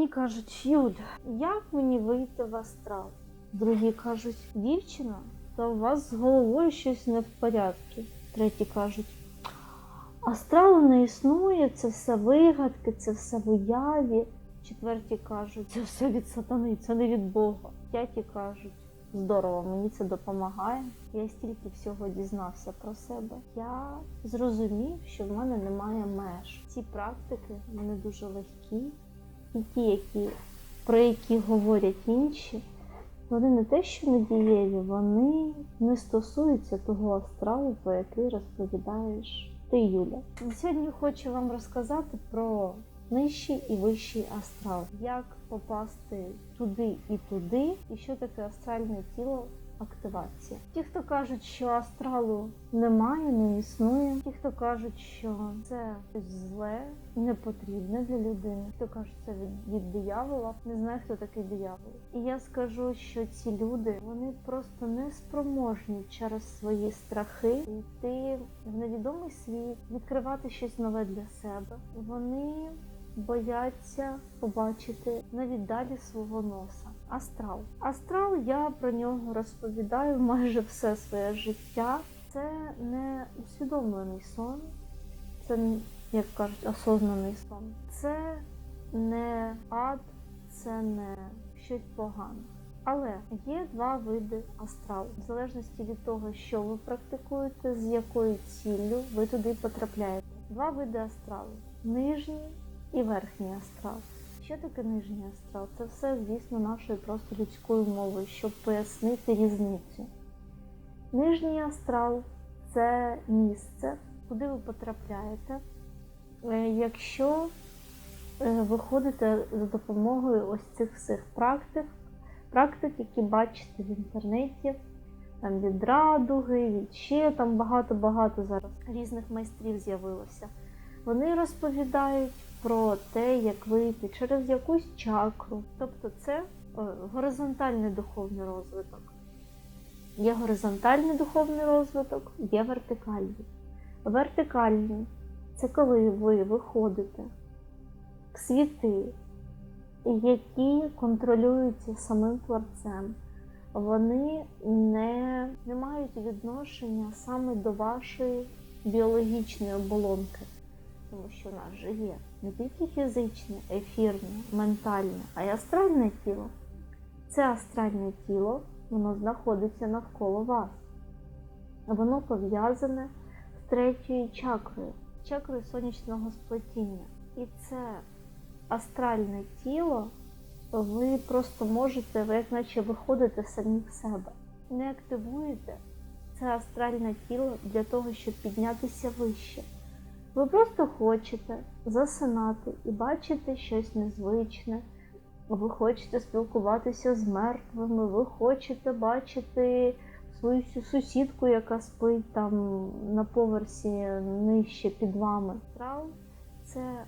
Мені кажуть, Юль, як мені вийти в астрал? Другі кажуть, дівчина, та у вас з головою щось не в порядку. Треті кажуть, астралу не існує, це все вигадки, це все в уяві. Четверті кажуть, це все від сатани, це не від Бога. П'яті кажуть, здорово, мені це допомагає. Я стільки всього дізнався про себе. Я зрозумів, що в мене немає меж. Ці практики вони дуже легкі, і ті, які, про які говорять інші, вони не те, що не дієві, вони не стосуються того астралу, про який розповідаєш ти, Юля. Сьогодні хочу вам розказати про нижчий і вищий астрал, як попасти туди і туди, і що таке астральне тіло. Активація. Ті, хто кажуть, що астралу немає, не існує. Ті, хто кажуть, що це зле, не потрібне для людини. Хто кажуть, це від, від диявола, не знаю, хто такий диявол. І я скажу, що ці люди вони просто не спроможні через свої страхи йти в невідомий світ, відкривати щось нове для себе. Вони бояться побачити навіть далі свого носа. Астрал. Астрал, я про нього розповідаю майже все своє життя. Це не усвідомлений сон, це, як кажуть, осознаний сон. Це не ад, це не щось погане. Але є два види астралу. В залежності від того, що ви практикуєте, з якою ціллю ви туди потрапляєте. Два види астралу: нижній і верхній астрал. Що таке нижній астрал? Це все, звісно, нашою просто людською мовою, щоб пояснити різницю. Нижній астрал це місце, куди ви потрапляєте, е, якщо е, ви ходите за допомогою ось цих всіх практик, практик, які бачите в інтернеті, там від радуги, від ще там багато-багато зараз різних майстрів з'явилося. Вони розповідають про те, як вийти через якусь чакру. Тобто це горизонтальний духовний розвиток. Є горизонтальний духовний розвиток, є вертикальний. Вертикальний це коли ви виходите в світи, які контролюються самим творцем. Вони не, не мають відношення саме до вашої біологічної оболонки тому що в нас же є не тільки фізичне, ефірне, ментальне, а й астральне тіло. Це астральне тіло, воно знаходиться навколо вас. Воно пов'язане з третьою чакрою, чакрою сонячного сплетіння. І це астральне тіло, ви просто можете, як наче виходите самі в себе. Не активуєте це астральне тіло для того, щоб піднятися вище. Ви просто хочете засинати і бачити щось незвичне. Ви хочете спілкуватися з мертвими, ви хочете бачити свою сусідку, яка спить там на поверсі нижче під вами. Трал це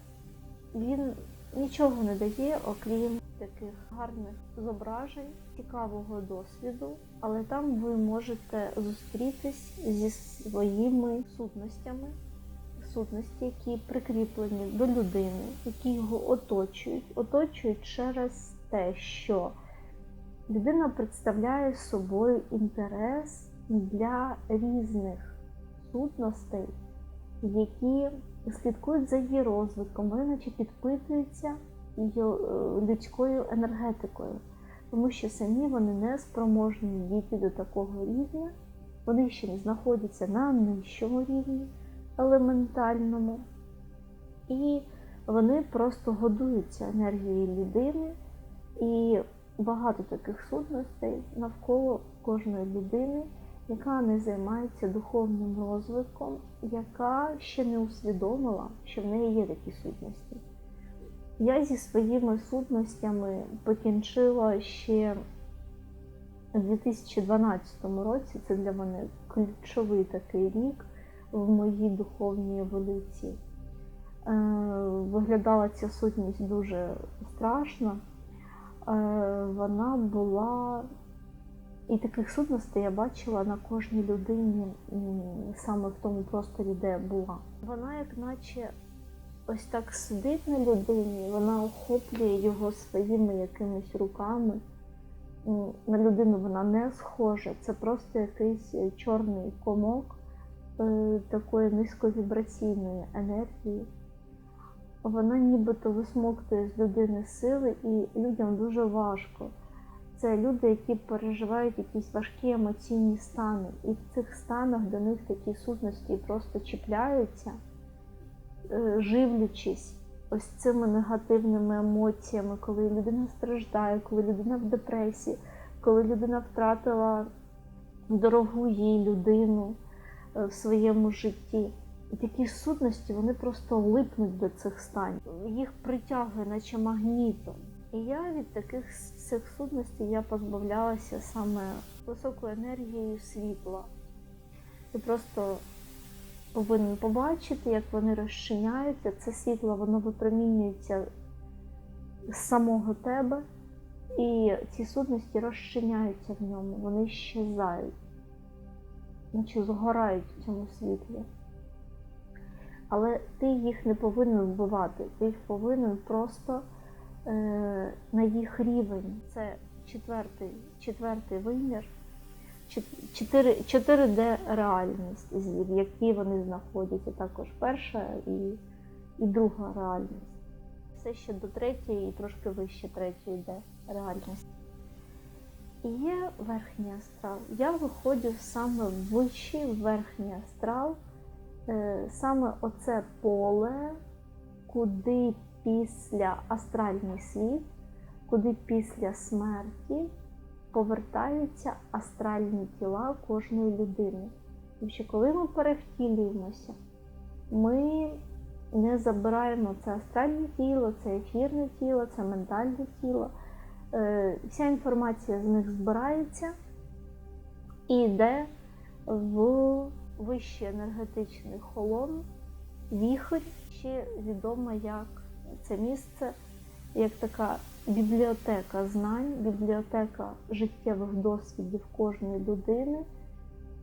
він нічого не дає, окрім таких гарних зображень, цікавого досвіду, але там ви можете зустрітись зі своїми сутностями сутності, які прикріплені до людини, які його оточують, оточують через те, що людина представляє собою інтерес для різних сутностей, які слідкують за її розвитком, вони наче підпитуються її людською енергетикою, тому що самі вони не спроможні дійти до такого рівня, вони ще знаходяться на нижчому рівні елементальному, і вони просто годуються енергією людини, і багато таких сутностей навколо кожної людини, яка не займається духовним розвитком, яка ще не усвідомила, що в неї є такі сутності. Я зі своїми сутностями покінчила ще у 2012 році, це для мене ключовий такий рік в моїй духовній еволюції. Е, виглядала ця сутність дуже страшно. Е, вона була, і таких сутностей я бачила на кожній людині, саме в тому просторі, де я була. Вона, як наче ось так сидить на людині, вона охоплює його своїми якимись руками. На людину вона не схожа, це просто якийсь е, чорний комок такої низьковібраційної енергії. Вона нібито висмоктує з людини сили, і людям дуже важко. Це люди, які переживають якісь важкі емоційні стани. І в цих станах до них такі сутності просто чіпляються, е, живлячись ось цими негативними емоціями, коли людина страждає, коли людина в депресії, коли людина втратила дорогу їй людину е, в своєму житті. І такі сутності вони просто липнуть до цих станів. Їх притягує, наче магнітом. І я від таких цих сутностей я позбавлялася саме високою енергією світла. Ти просто повинен побачити, як вони розчиняються. Це світло воно випромінюється з самого тебе, і ці сутності розчиняються в ньому, вони щезають, наче згорають в цьому світлі. Але ти їх не повинен вбивати, ти їх повинен просто е, на їх рівень. Це четвертий, четвертий вимір, 4, 4D реальність, в якій вони знаходяться. Також перша і, і друга реальність. Все ще до третьої і трошки вище третьої йде реальність. І є верхній астрал. Я виходжу саме в вищий верхній астрал, Е, саме оце поле, куди після астральний світ, куди після смерті повертаються астральні тіла кожної людини. Тому що коли ми перевтілюємося, ми не забираємо це астральне тіло, це ефірне тіло, це ментальне тіло. Е, Вся інформація з них збирається і йде в вищий енергетичний холон, віхорь, ще відомо як це місце, як така бібліотека знань, бібліотека життєвих досвідів кожної людини.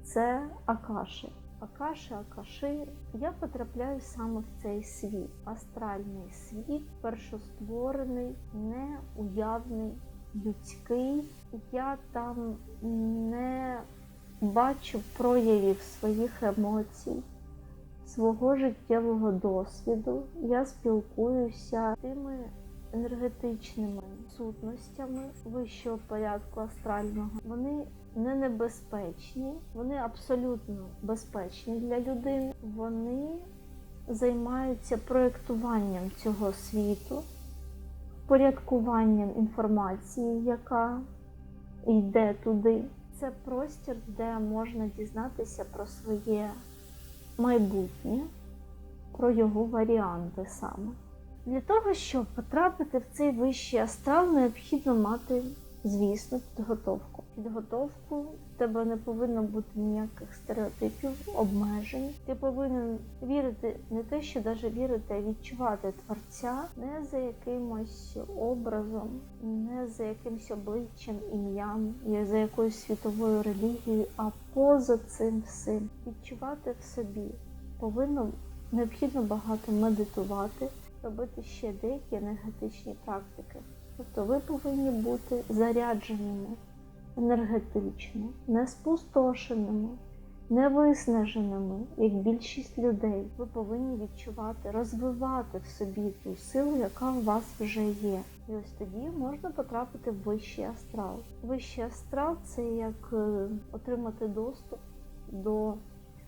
Це Акаши. Акаши, Акаши. Я потрапляю саме в цей світ. Астральний світ, першостворений, неуявний, людський. Я там не бачу проявів своїх емоцій, свого життєвого досвіду. Я спілкуюся тими енергетичними сутностями вищого порядку астрального. Вони не небезпечні, вони абсолютно безпечні для людини. Вони займаються проєктуванням цього світу, порядкуванням інформації, яка йде туди. Це простір, де можна дізнатися про своє майбутнє, про його варіанти саме. Для того, щоб потрапити в цей вищий астрал, необхідно мати, звісно, підготовку. Підготовку в тебе не повинно бути ніяких стереотипів, обмежень. Ти повинен вірити не те, що навіть вірити, а відчувати творця не за якимось образом, не за якимось обличчям, ім'ям, не за якоюсь світовою релігією, а поза цим всім. Відчувати в собі повинно необхідно багато медитувати, робити ще деякі енергетичні практики. Тобто ви повинні бути зарядженими енергетично, не спустошеними, не виснаженими, як більшість людей. Ви повинні відчувати, розвивати в собі ту силу, яка у вас вже є. І ось тоді можна потрапити в вищий астрал. Вищий астрал це як е, отримати доступ до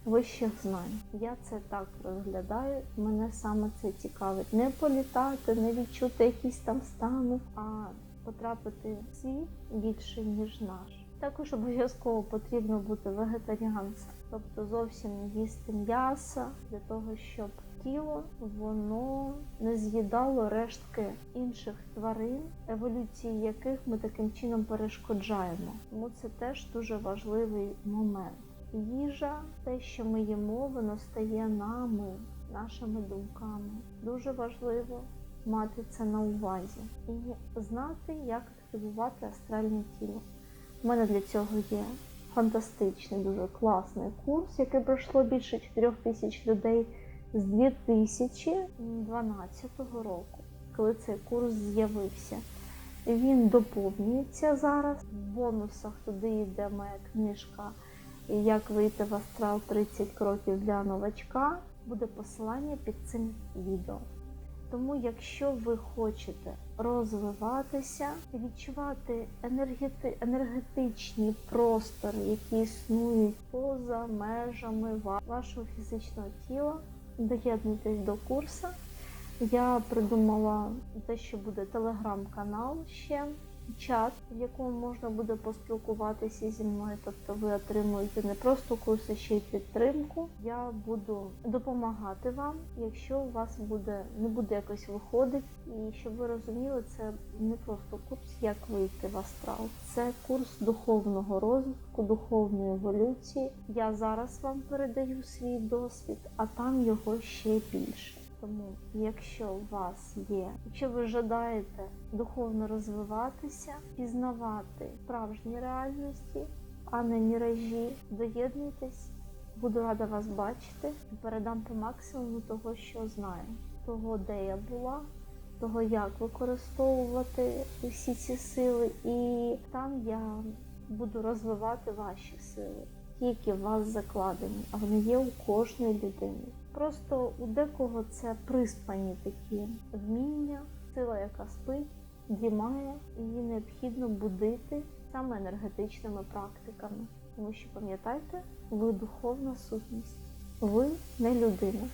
вищих знань. Я це так розглядаю. Мене саме це цікавить. Не політати, не відчути якісь там стани, а потрапити в світ більше, ніж наш. Також обов'язково потрібно бути вегетаріанцем, тобто зовсім не їсти м'яса для того, щоб тіло воно не з'їдало рештки інших тварин, еволюції яких ми таким чином перешкоджаємо. Тому це теж дуже важливий момент. Їжа, те, що ми їмо, воно стає нами, нашими думками. Дуже важливо мати це на увазі і знати, як активувати астральне тіло. У мене для цього є фантастичний, дуже класний курс, який пройшло більше 4 тисяч людей. з 2012 року, коли цей курс з'явився. Він доповнюється зараз. В бонусах туди йде моя книжка Як вийти в астрал 30 кроків для новачка. Буде посилання під цим відео. Тому, якщо ви хочете розвиватися, відчувати енергети- енергетичні простори, які існують поза межами вашого фізичного тіла, доєднуйтесь до курсу. Я придумала те, що буде телеграм-канал ще, чат, в якому можна буде поспілкуватися зі мною. Тобто ви отримуєте не просто курс, а ще й підтримку. Я буду допомагати вам, якщо у вас буде не буде якось виходить. І щоб ви розуміли, це не просто курс, як вийти в астрал. Це курс духовного розвитку, духовної еволюції. Я зараз вам передаю свій досвід, а там його ще більше. Тому, якщо у вас є, якщо ви жадаєте духовно розвиватися, пізнавати справжні реальності, а не міражі, доєднуйтесь, буду рада вас бачити. І передам по максимуму того, що знаю, того, де я була, того, як використовувати всі ці сили, і там я буду розвивати ваші сили, які в вас закладені, а вони є у кожної людини. Просто у декого це приспані такі вміння, сила, яка спить, дрімає, її необхідно будити саме енергетичними практиками. Тому що пам'ятайте, ви духовна сутність, ви не людина.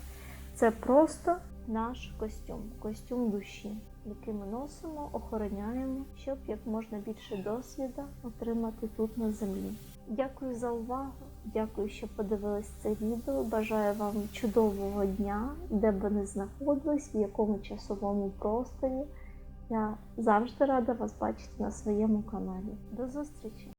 Це просто наш костюм, костюм душі, який ми носимо, охороняємо, щоб як можна більше досвіду отримати тут на землі. Дякую за увагу. Дякую, що подивились це відео. Бажаю вам чудового дня, де б не знаходились, в якому часовому просторі. Я завжди рада вас бачити на своєму каналі. До зустрічі!